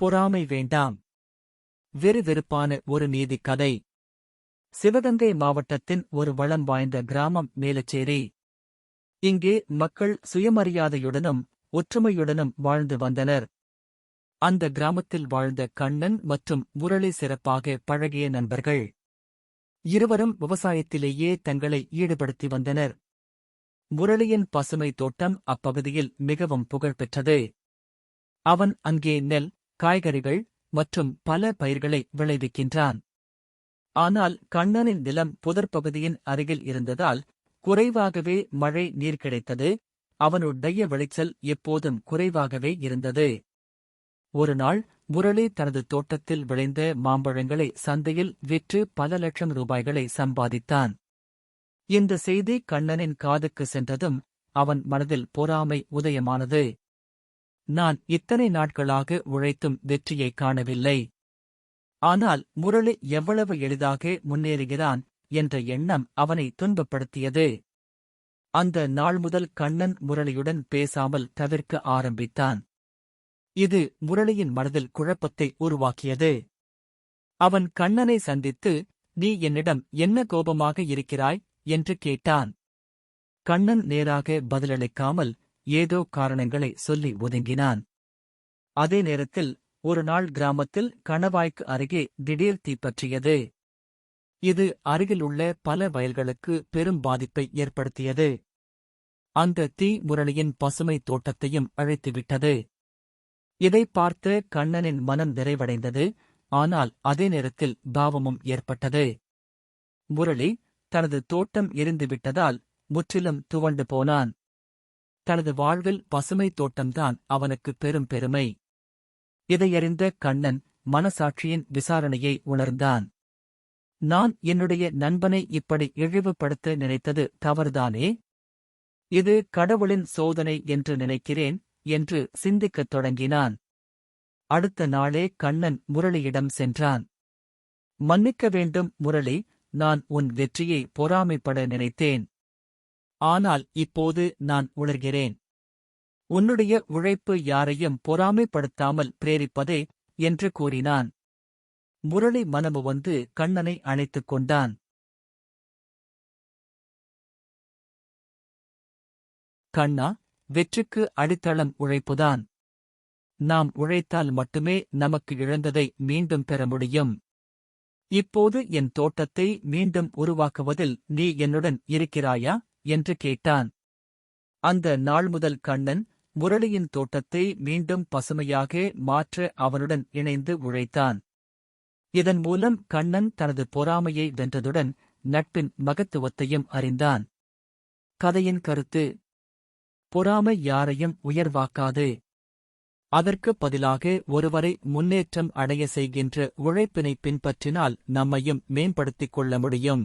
பொறாமை வேண்டாம். வெறுவெறுப்பான ஒரு நீதி கதை சிவகங்கை மாவட்டத்தின் ஒரு வளம் வாய்ந்த கிராமம் மேலச்சேரி. இங்கே மக்கள் சுயமரியாதையுடனும் ஒற்றுமையுடனும் வாழ்ந்து வந்தனர். அந்த கிராமத்தில் வாழ்ந்த கண்ணன் மற்றும் முரளி சிறப்பாக பழகிய நண்பர்கள். இருவரும் விவசாயத்திலேயே தங்களை ஈடுபடுத்தி வந்தனர். முரளியின் பசுமை தோட்டம் அப்பகுதியில் மிகவும் புகழ்பெற்றது. அவன் அங்கே நெல் காய்கறிகள் மற்றும் பல பயிர்களை விளைவிக்கின்றான். ஆனால் கண்ணனின் நிலம் புதற்பகுதியின் அருகில் இருந்ததால் குறைவாகவே மழை நீர் கிடைத்தது. அவனுடைய விளைச்சல் எப்போதும் குறைவாகவே இருந்தது. ஒருநாள் முரளி தனது தோட்டத்தில் விளைந்த மாம்பழங்களை சந்தையில் விற்று பல லட்சம் ரூபாய்களை சம்பாதித்தான். இந்த செய்தி கண்ணனின் காதுக்கு சென்றதும் அவன் மனதில் பொறாமை உதயமானது. நான் இத்தனை நாட்களாக உழைத்தும் வெற்றியைக் காணவில்லை. ஆனால் முரளி எவ்வளவு எளிதாக முன்னேறுகிறான் என்ற எண்ணம் அவனை துன்பப்படுத்தியது. அந்த நாள் முதல் கண்ணன் முரளியுடன் பேசாமல் தவிர்க்க ஆரம்பித்தான். இது முரளியின் மனதில் குழப்பத்தை உருவாக்கியது. அவன் கண்ணனை சந்தித்து நீ என்னிடம் என்ன கோபமாக இருக்கிறாய்? என்று கேட்டான். கண்ணன் நேராக பதிலளிக்காமல் ஏதோ காரணங்களை சொல்லி ஒதுங்கினான். அதே நேரத்தில் ஒரு நாள் கிராமத்தில் கணவாய்க்கு அருகே திடீர் தீப்பற்றியது இது அருகிலுள்ள பல வயல்களுக்கு பெரும் பாதிப்பை ஏற்படுத்தியது. அந்த தீ முரளியின் பசுமை தோட்டத்தையும் அழைத்துவிட்டது. இதை பார்த்து கண்ணனின் மனம் நிறைவடைந்தது. ஆனால் அதே நேரத்தில் பாவமும் ஏற்பட்டது. முரளி தனது தோட்டம் எரிந்துவிட்டதால் முற்றிலும் துவண்டு போனான். தனது வாழ்வில் பசுமை தோட்டம்தான் அவனுக்கு பெரும் பெருமை. இதையறிந்த கண்ணன் மனசாட்சியின் விசாரணையை உணர்ந்தான். நான் என்னுடைய நண்பனை இப்படி இழிவுபடுத்த நினைத்தது தவறுதானே? இது கடவுளின் சோதனை என்று நினைக்கிறேன் என்று சிந்திக்கத் தொடங்கினான். அடுத்த நாளே கண்ணன் முரளியிடம் சென்றான். மன்னிக்க வேண்டும் முரளி நான் உன் வெற்றியை பொறாமைப்பட நினைத்தேன். ஆனால் இப்போது நான் உணர்கிறேன் உன்னுடைய உழைப்பு யாரையும் பொறாமைப்படுத்தாமல் பிரேரிப்பதே என்று கூறினான். முரளி மனமு வந்து கண்ணனை அணைத்துக் கொண்டான். கண்ணா வெற்றிக்கு அடித்தளம் உழைப்புதான். நாம் உழைத்தால் மட்டுமே நமக்கு இழந்ததை மீண்டும் பெற முடியும். இப்போது என் தோட்டத்தை மீண்டும் உருவாக்குவதில் நீ என்னுடன் இருக்கிறாயா? என்று கேட்டான். அந்த நாள் முதல் கண்ணன் முரளியின் தோட்டத்தை மீண்டும் பசுமையாக மாற்ற அவனுடன் இணைந்து உழைத்தான். இதன் மூலம் கண்ணன் தனது பொறாமையை வென்றதுடன் நட்பின் மகத்துவத்தையும் அறிந்தான். கதையின் கருத்து பொறாமை யாரையும் உயர்வாக்காது. அதற்கு பதிலாக ஒருவரை முன்னேற்றம் அடைய செய்கின்ற உழைப்பினை பின்பற்றினால் நம்மையும் மேம்படுத்திக் கொள்ள முடியும்.